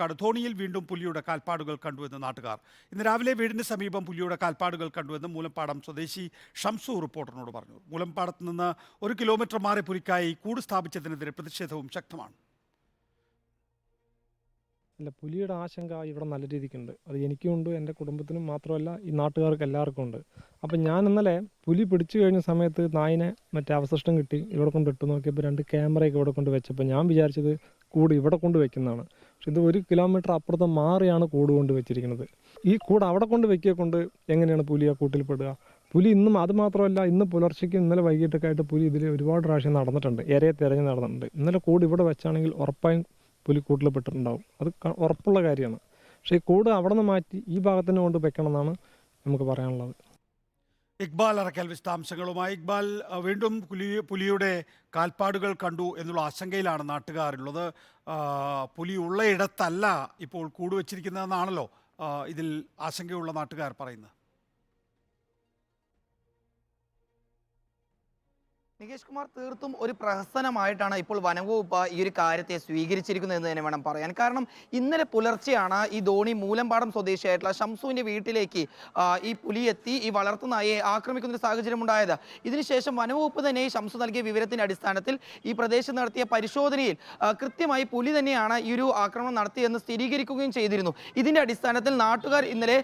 പാലക്കാട് ധോണിയിൽ വീണ്ടും പുലിയുടെ കാൽപ്പാടുകൾ കണ്ടുവെന്ന് നാട്ടുകാർ. ഇന്ന് രാവിലെ വീടിന് സമീപം പുലിയുടെ കാൽപ്പാടുകൾ കണ്ടുവെന്ന് മൂലപ്പാടം സ്വദേശി ഷംസു റിപ്പോർട്ടറിനോട് പറഞ്ഞു. മൂലപ്പാടത്ത് നിന്ന് ഒരു കിലോമീറ്റർ മാറി പുലിക്കായി കൂട് സ്ഥാപിച്ചതിനെതിരെ പ്രതിഷേധവും ശക്തമാണ്. അല്ല പുലിയുടെ ആശങ്ക ഇവിടെ നല്ല രീതിക്കുണ്ട്. അത് എനിക്കുമുണ്ട് എന്റെ കുടുംബത്തിനും മാത്രമല്ല ഈ നാട്ടുകാർക്ക് എല്ലാവർക്കും ഉണ്ട്. അപ്പം ഞാൻ ഇന്നലെ പുലി പിടിച്ചു കഴിഞ്ഞ സമയത്ത് നായിനെ മറ്റേ അവശിഷ്ടം കിട്ടി ഇവിടെ കൊണ്ട് ഇട്ട് നോക്കിയപ്പോൾ രണ്ട് ക്യാമറയൊക്കെ ഇവിടെ കൊണ്ട് വെച്ചപ്പോൾ ഞാൻ വിചാരിച്ചത് കൂട് ഇവിടെ കൊണ്ട് വെക്കുന്നതാണ്. പക്ഷെ ഇത് ഒരു കിലോമീറ്റർ അപ്പുറത്ത് മാറിയാണ് കൂട് കൊണ്ട് വെച്ചിരിക്കുന്നത്. ഈ കൂട് അവിടെ കൊണ്ട് വെക്കുക കൊണ്ട് എങ്ങനെയാണ് പുലി ആ കൂട്ടിൽപ്പെടുക പുലി ഇന്നും അത് മാത്രമല്ല ഇന്ന് പുലർച്ചയ്ക്ക് ഇന്നലെ വൈകിട്ടൊക്കെ ആയിട്ട് പുലി ഇതിൽ ഒരുപാട് പ്രാവശ്യം നടന്നിട്ടുണ്ട്. ഇരയെ തിരഞ്ഞ് നടന്നിട്ടുണ്ട്. ഇന്നലെ കൂട് ഇവിടെ വെച്ചാണെങ്കിൽ ഉറപ്പായും പുലി കൂട്ടിൽ പെട്ടിട്ടുണ്ടാവും. അത് ഉറപ്പുള്ള കാര്യമാണ്. പക്ഷേ ഈ കൂട് അവിടെ നിന്ന് മാറ്റി ഈ ഭാഗത്തിന് കൊണ്ട് വെക്കണം എന്നാണ് നമുക്ക് പറയാനുള്ളത്. ഇക്ബാൽ അറക്കൽ വിശദാംശങ്ങളുമായി. ഇക്ബാൽ വീണ്ടും പുലി പുലിയുടെ കാൽപ്പാടുകൾ കണ്ടു എന്നുള്ള ആശങ്കയിലാണ് നാട്ടുകാരുള്ളത്. പുലി ഉള്ളയിടത്തല്ല ഇപ്പോൾ കൂടുവച്ചിരിക്കുന്നതെന്നാണല്ലോ ഇതിൽ ആശങ്കയുള്ള നാട്ടുകാർ പറയുന്നത്. നികേഷ് കുമാർ തീർത്തും ഒരു പ്രഹസനമായിട്ടാണ് ഇപ്പോൾ വനംവകുപ്പ് ഈ ഒരു കാര്യത്തെ സ്വീകരിച്ചിരിക്കുന്നത് എന്ന് തന്നെ വേണം പറയാൻ. കാരണം ഇന്നലെ പുലർച്ചെയാണ് ഈ ധോണി മൂലമ്പാടം സ്വദേശിയായിട്ടുള്ള ഷംസുവിന്റെ വീട്ടിലേക്ക് ഈ പുലി എത്തി ഈ വളർത്തുനായെ ആക്രമിക്കുന്ന ഒരു സാഹചര്യം ഉണ്ടായത്. ഇതിനുശേഷം വനംവകുപ്പ് തന്നെ ഈ ഷംസു നൽകിയ വിവരത്തിന്റെ അടിസ്ഥാനത്തിൽ ഈ പ്രദേശം നടത്തിയ പരിശോധനയിൽ കൃത്യമായി പുലി തന്നെയാണ് ഈ ഒരു ആക്രമണം നടത്തിയെന്ന് സ്ഥിരീകരിക്കുകയും ചെയ്തിരുന്നു. ഇതിന്റെ അടിസ്ഥാനത്തിൽ നാട്ടുകാർ ഇന്നലെ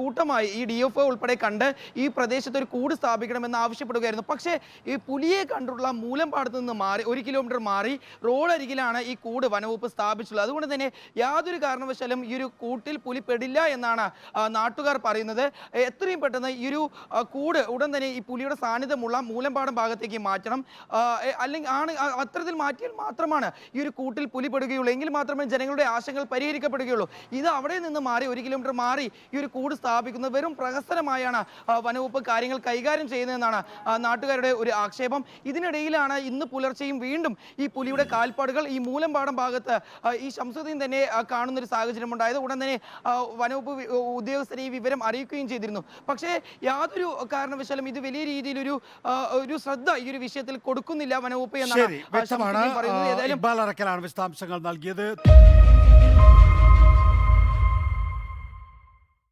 കൂട്ടമായി ഈ ഡി ഉൾപ്പെടെ കണ്ട് ഈ പ്രദേശത്ത് ഒരു കൂട് സ്ഥാപിക്കണമെന്ന് ആവശ്യപ്പെടുകയായിരുന്നു. പക്ഷേ ഈ പുലിയെ കണ്ടുള്ള മൂലമ്പാടത്ത് നിന്ന് മാറി ഒരു കിലോമീറ്റർ മാറി റോഡ് അരികിലാണ് ഈ കൂട് വനവകുപ്പ് സ്ഥാപിച്ചുള്ളത് അതുകൊണ്ട് തന്നെ യാതൊരു കാരണവശാലും ഈ ഒരു കൂട്ടിൽ പുലി പെടില്ല എന്നാണ് നാട്ടുകാർ പറയുന്നത്. എത്രയും പെട്ടെന്ന് ഈ ഒരു കൂട് ഉടൻ തന്നെ ഈ പുലിയുടെ സാന്നിധ്യമുള്ള മൂലമ്പാടം ഭാഗത്തേക്ക് മാറ്റണം. അല്ലെങ്കിൽ ആണ് അത്തരത്തിൽ മാറ്റിയാൽ മാത്രമാണ് ഈ ഒരു കൂട്ടിൽ പുലി പെടുകയുള്ളൂ എങ്കിൽ മാത്രമേ ജനങ്ങളുടെ ആശങ്കകൾ പരിഹരിക്കപ്പെടുകയുള്ളൂ. ഇത് അവിടെ നിന്ന് മാറി ഒരു കിലോമീറ്റർ മാറി ഈ ഒരു കൂട് സ്ഥാപിക്കുന്നത് വെറും പ്രഹസനമായാണ് വനവകുപ്പ് കാര്യങ്ങൾ കൈകാര്യം ചെയ്യുന്നതെന്നാണ് നാട്ടുകാരുടെ ഒരു ആക്ഷേപം. ഇതിനിടയിലാണ് ഇന്ന് പുലർച്ചെയും വീണ്ടും ഈ പുലിയുടെ കാൽപ്പാടുകൾ ഈ മൂലമ്പാടം ഭാഗത്ത് ഈ ശംസുദ്ദീൻ തന്നെ കാണുന്നൊരു കാണുന്ന ഒരു സാഹചര്യം ഉണ്ടായത് ഉടൻ തന്നെ വനവകുപ്പ് ഉദ്യോഗസ്ഥരെ ഈ വിവരം അറിയിക്കുകയും ചെയ്തിരുന്നു. പക്ഷേ യാതൊരു കാരണവശാലും ഇത് വലിയ രീതിയിലൊരു ഒരു ശ്രദ്ധ ഈ ഒരു വിഷയത്തിൽ കൊടുക്കുന്നില്ല വനവകുപ്പ് എന്നാണ് വിശദാംശങ്ങൾ നൽകിയത്.